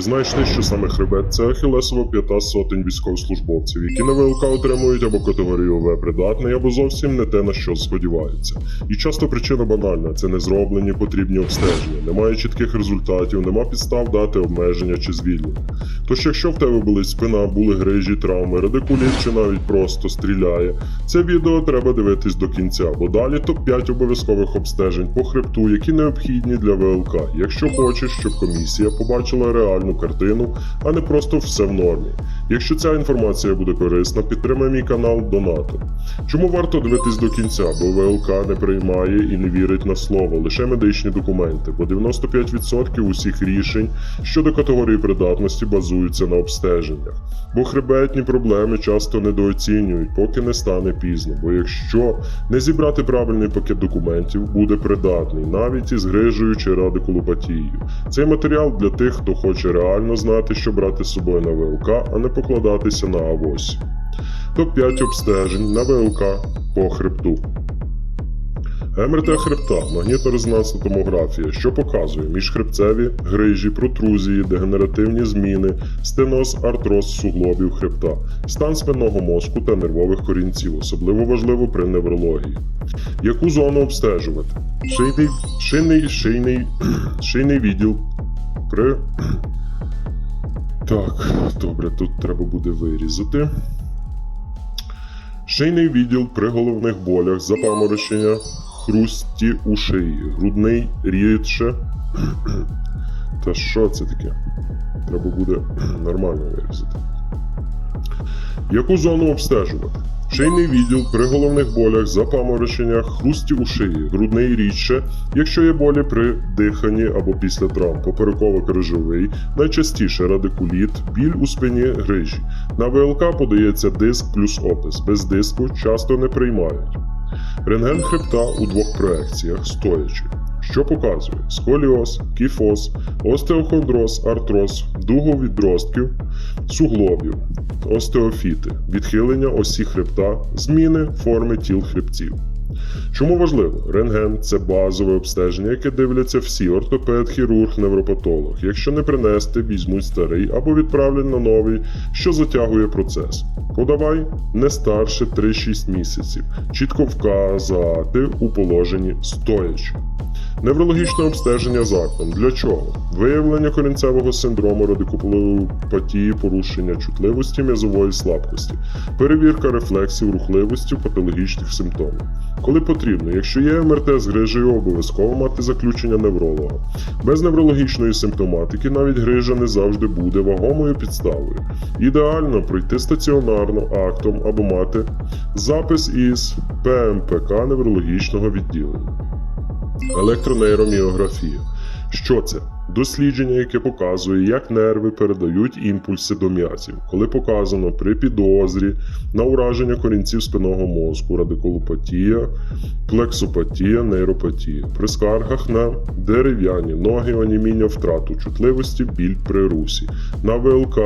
Чи знаєш що саме хребет це ахілесова п'ята сотень військовослужбовців, які на ВЛК отримують або категорію В придатний, або зовсім не те, на що сподіваються. І часто причина банальна це не зроблені потрібні обстеження, немає чітких результатів, нема підстав дати обмеження чи звільнення. Тож, якщо в тебе болить спина, були грижі, травми, радикуліт чи навіть просто стріляє, це відео треба дивитись до кінця, бо далі топ-5 обов'язкових обстежень по хребту, які необхідні для ВЛК, якщо хочеш, щоб комісія побачила реальну картину, а не просто все в нормі. Якщо ця інформація буде корисна, підтримай мій канал донатом. Чому варто дивитись до кінця? Бо ВЛК не приймає і не вірить на слово, лише медичні документи, бо 95% усіх рішень щодо категорії придатності базуються на обстеженнях. Бо хребетні проблеми часто недооцінюють, поки не стане пізно. Бо якщо не зібрати правильний пакет документів, буде придатний, навіть із грижею чи радикулопатією. Цей матеріал для тих, хто хоче реально знати, що брати з собою на ВЛК, а не покладатися на авось. Топ-5 обстежень на ВЛК по хребту. МРТ хребта, магнітно-резонансна томографія, що показує міжхребцеві грижі, протрузії, дегенеративні зміни, стеноз, артроз суглобів хребта, стан спинного мозку та нервових корінців, особливо важливо при неврології. Яку зону обстежувати? Шийний, шийний, шийний, шийний відділ при. Так, добре, тут треба буде вирізати. Шийний відділ при головних болях, запаморочення, хрусті у шиї, грудний рідше. Та що це таке? Треба буде нормально вирізати. Яку зону обстежувати? Шийний відділ при головних болях, запамороченнях, хрусті у шиї, грудний рідше, якщо є болі при диханні або після травм, попереково-крижовий, найчастіше радикуліт, біль у спині, грижі. На ВЛК подається диск плюс опис. Без диску часто не приймають. Рентген хребта у двох проекціях стоячи. Що показує сколіоз, кіфоз, остеохондроз, артроз, дугу відростків, суглобів, остеофіти, відхилення осі хребта, зміни форми тіл хребців. Чому важливо? Рентген це базове обстеження, яке дивляться всі ортопед, хірург, невропатолог. Якщо не принести, візьмуть старий або відправлять на новий, що затягує процес. Подавай не старше 3-6 місяців. Чітко вказати у положенні стоячи. Неврологічне обстеження з актом. Для чого? Виявлення корінцевого синдрому радикулопатії, порушення чутливості м'язової слабкості, перевірка рефлексів, рухливості, патологічних симптомів. Коли потрібно, якщо є МРТ з грижею, обов'язково мати заключення невролога. Без неврологічної симптоматики навіть грижа не завжди буде вагомою підставою. Ідеально пройти стаціонарно актом або мати запис із ПМПК неврологічного відділення. Електронейроміографія. Що це? Дослідження, яке показує, як нерви передають імпульси до м'язів, коли показано при підозрі на ураження корінців спинного мозку, радикулопатія, плексопатія, нейропатія, при скаргах на дерев'яні ноги, оніміння, втрату чутливості, біль при русі. На ВЛК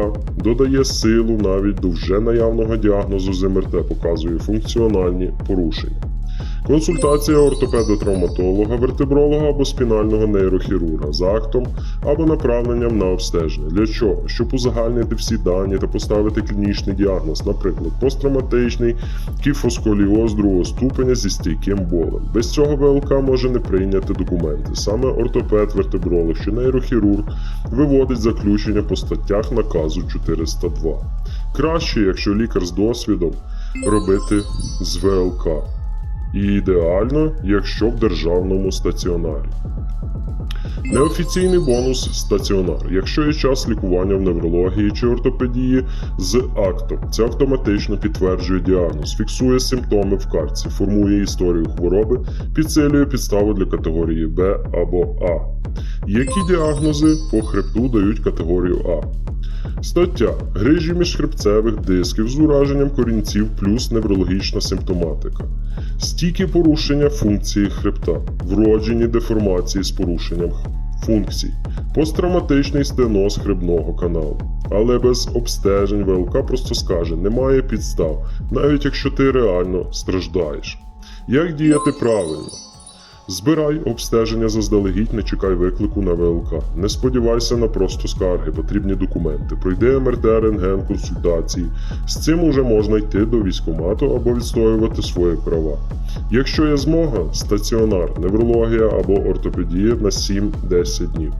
додає силу навіть до вже наявного діагнозу з МРТ, показує функціональні порушення. Консультація ортопеда-травматолога, вертебролога або спінального нейрохірурга з актом або направленням на обстеження. Для чого? Щоб узагальнити всі дані та поставити клінічний діагноз, наприклад, посттравматичний кіфосколіоз другого ступеня зі стійким болем. Без цього ВЛК може не прийняти документи. Саме ортопед, вертебролог чи нейрохірург виводить заключення по статтях наказу 402. Краще, якщо лікар з досвідом, робити з ВЛК. І ідеально, якщо в державному стаціонарі. Неофіційний бонус стаціонар. Якщо є час лікування в неврології чи ортопедії з актом, це автоматично підтверджує діагноз, фіксує симптоми в картці, формує історію хвороби, підсилює підставу для категорії Б або А. Які діагнози по хребту дають категорію А? Стаття грижі міжхребцевих дисків з ураженням корінців плюс неврологічна симптоматика, стійкі порушення функції хребта, вроджені деформації з порушенням функцій, посттравматичний стеноз хребного каналу. Але без обстежень ВЛК просто скаже, немає підстав, навіть якщо ти реально страждаєш. Як діяти правильно? Збирай обстеження заздалегідь, не чекай виклику на ВЛК. Не сподівайся на просто скарги, потрібні документи. Пройди МРТ, рентген, консультації. З цим уже можна йти до військкомату або відстоювати свої права. Якщо є змога, стаціонар, неврологія або ортопедія на 7-10 днів.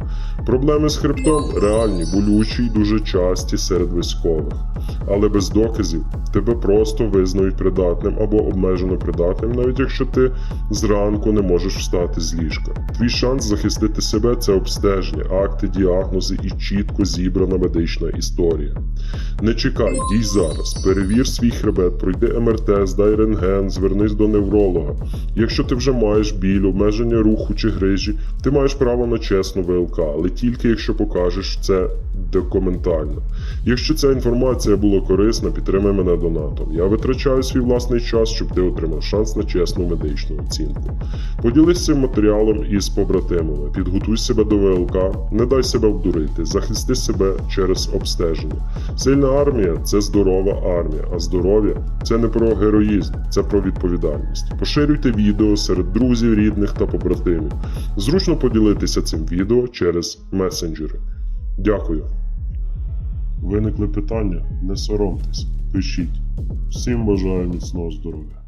Проблеми з хребтом реальні, болючі й дуже часті серед військових. Але без доказів тебе просто визнають придатним або обмежено придатним, навіть якщо ти зранку не можеш встати з ліжка. Твій шанс захистити себе це обстеження, акти, діагнози і чітко зібрана медична історія. Не чекай, дій зараз. Перевір свій хребет, пройди МРТ, здай рентген, звернись до невролога. Якщо ти вже маєш біль, обмеження руху чи грижі, ти маєш право на чесну ВЛК, але тільки якщо покажеш це документально. Якщо ця інформація була корисна, підтримай мене донатом. Я витрачаю свій власний час, щоб ти отримав шанс на чесну медичну оцінку. Поділись матеріалом із побратимами, підготуй себе до ВЛК, не дай себе обдурити, захисти себе через обстеження. Сильна армія це здорова армія, а здоров'я це не про героїзм, це про відповідальність. Поширюйте відео серед друзів, рідних та побратимів. Зручно поділитися цим відео через месенджери. Дякую. Виникли питання? Не соромтесь, пишіть. Всім бажаю міцного здоров'я.